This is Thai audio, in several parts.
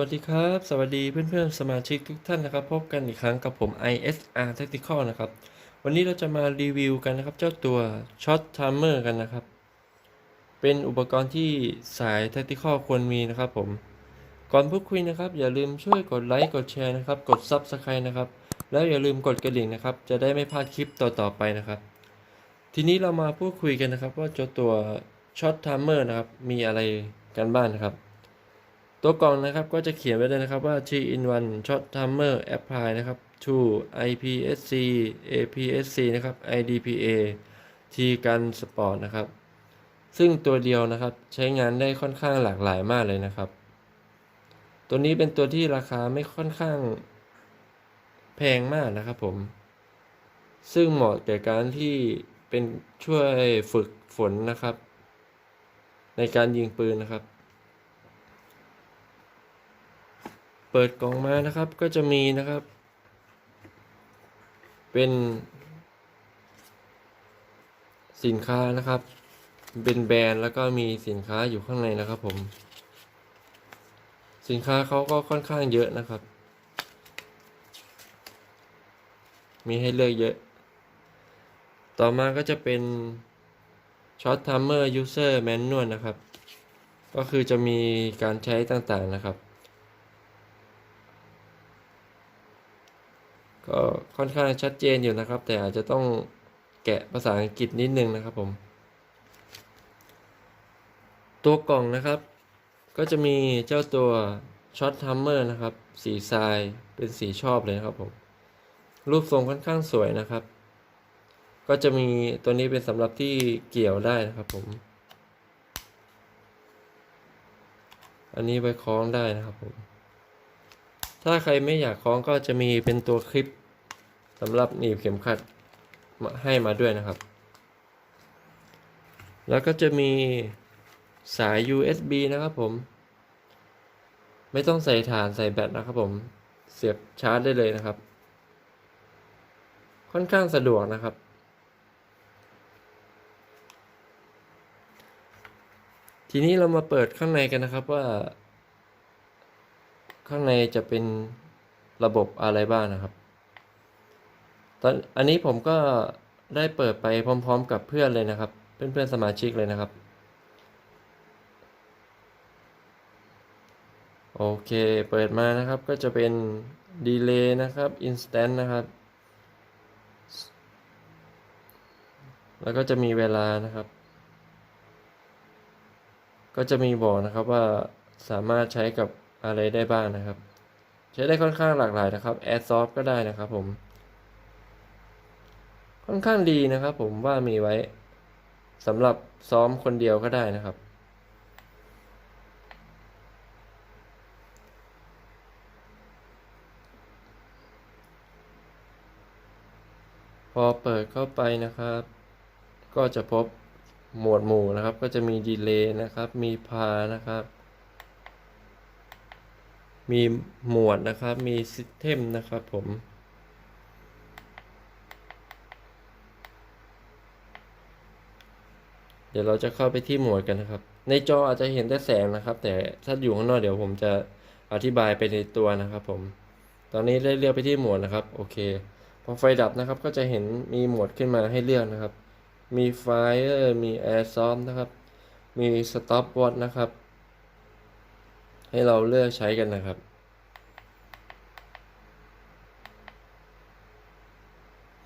วัสดีครับ สวัสดีเพื่อนๆ สมาชิกทุกท่านนะครับ พบกันอีกครั้งกับผม ISR Tactical นะครับ วันนี้เราจะมารีวิวกันนะครับ เจ้าตัว Shot Timer กันนะครับ เป็นอุปกรณ์ที่สาย Tactical ควรมีนะครับผม ก่อนพูดคุยนะครับ อย่าลืมช่วยกดไลค์กดแชร์นะครับ กด Subscribe นะครับ แล้วอย่าลืมกดกระดิ่งนะครับ จะได้ไม่พลาดคลิปต่อๆไปนะครับ ทีนี้เรามาพูดคุยกันนะครับ ว่าเจ้าตัว Shot Timer นะครับ มีอะไรกันบ้างนะครับ ตัวกล่องนะครับก็จะเขียนไว้เลยนะครับว่า 3 in 1 shot timer apply นะครับ to IPSC APSC นะครับ IDPA T กัน Sport นะครับ ซึ่งตัวเดียวนะครับใช้งานได้ค่อนข้างหลากหลายมากเลยนะครับ ตัวนี้เป็นตัวที่ราคาไม่ค่อนข้างแพงมากนะครับผม ซึ่งเหมาะแก่การที่เป็นช่วยฝึกฝนนะครับ ในการยิงปืนนะครับ เปิดกล่องมานะครับก็จะมีนะครับ เป็น สินค้านะครับ เป็นแบรนด์แล้วก็มีสินค้าอยู่ข้างในนะครับผม สินค้าเขาก็ค่อนข้างเยอะนะครับ มีให้เลือกเยอะ ต่อมาก็จะเป็น Short Timer User Manual นะครับ ก็คือจะมีการใช้ต่างๆนะครับ ก็ค่อนข้างชัดเจนอยู่นะครับ แต่อาจจะต้องแกะภาษาอังกฤษนิดนึงนะครับผม ตัวกล่องนะครับ ก็จะมีเจ้าตัวช็อตทัมเมอร์นะครับ สีทรายเป็นสีชอบเลยนะครับผม รูปทรงค่อนข้างสวยนะครับ ก็จะมีตัวนี้เป็นสำหรับที่เกี่ยวได้นะครับผม อันนี้ไว้คล้องได้นะครับผม ถ้าใครไม่อยากคล้องก็จะมีเป็นตัวคลิปสำหรับหนีบเข็มขัดมาให้มาด้วยนะครับ แล้วก็จะมีสาย USB นะครับผม ไม่ต้องใส่ฐานใส่แบตนะครับผมเสียบชาร์จได้เลยนะครับ ค่อนข้างสะดวกนะครับ ทีนี้เรามาเปิดข้างในกันนะครับว่า ข้างในจะเป็นระบบอะไรบ้างนะครับ ตอนอันนี้ผมก็ได้เปิดไปพร้อม ๆ กับเพื่อนเลยนะครับ เพื่อนๆสมาชิกเลยนะครับ โอเค เปิดมานะครับก็จะเป็นดีเลย์นะครับ instant นะครับ แล้วก็จะมีเวลานะครับ ก็จะมีบอกนะครับว่าสามารถใช้กับ อะไรได้บ้างนะครับ ใช้ได้ค่อนข้างหลากหลายนะครับ Airsoft ก็ได้นะครับผม ค่อนข้างดีนะครับผมว่ามีไว้สำหรับซ้อมคนเดียวก็ได้นะครับ พอเปิดเข้าไปนะครับ ก็จะพบหมวดหมู่นะครับ ก็จะมีดีเลย์นะครับ มีพานะครับ มีหมวดนะครับ มีซิสเต็มนะครับผม เดี๋ยวเราจะเข้าไปที่หมวดกันนะครับ ในจออาจจะเห็นแต่แสงนะครับ แต่ถ้าอยู่ข้างนอกเดี๋ยวผมจะอธิบายไปในตัวนะครับผม ตอนนี้ได้เลือกไปที่หมวดนะครับ โอเค พอไฟดับนะครับ ก็จะเห็นมีหมวดขึ้นมาให้เลือกนะครับ มีไฟล์มีแอร์ซอมนะครับ มีสต็อปวอตนะครับ ให้เราเลือกใช้กันนะครับ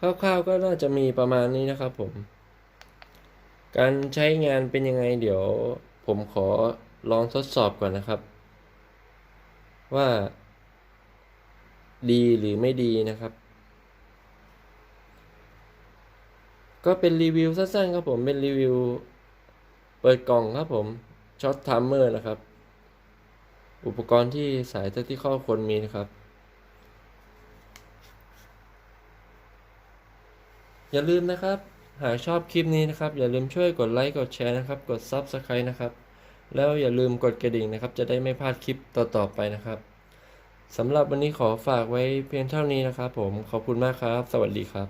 คร่าวๆก็น่าจะมีประมาณนี้นะครับผม การใช้งานเป็นยังไงเดี๋ยวผมขอลองทดสอบก่อนนะครับ ว่า ดีหรือไม่ดีนะครับ ก็เป็นรีวิวสั้นๆครับผมเป็นรีวิว เปิดกล่องครับผมช็อตทัมเมอร์นะครับ อุปกรณ์ที่สายที่ข้อควรมีนะครับ อย่าลืมนะครับ หากชอบคลิปนี้นะครับ อย่าลืมช่วยกดไลค์กดแชร์นะครับ กด Subscribe นะครับ แล้วอย่าลืมกดกระดิ่งนะครับ จะได้ไม่พลาดคลิปต่อๆไปนะครับสำหรับวันนี้ขอฝากไว้เพียงเท่านี้นะครับผมขอบคุณมากครับ สวัสดีครับ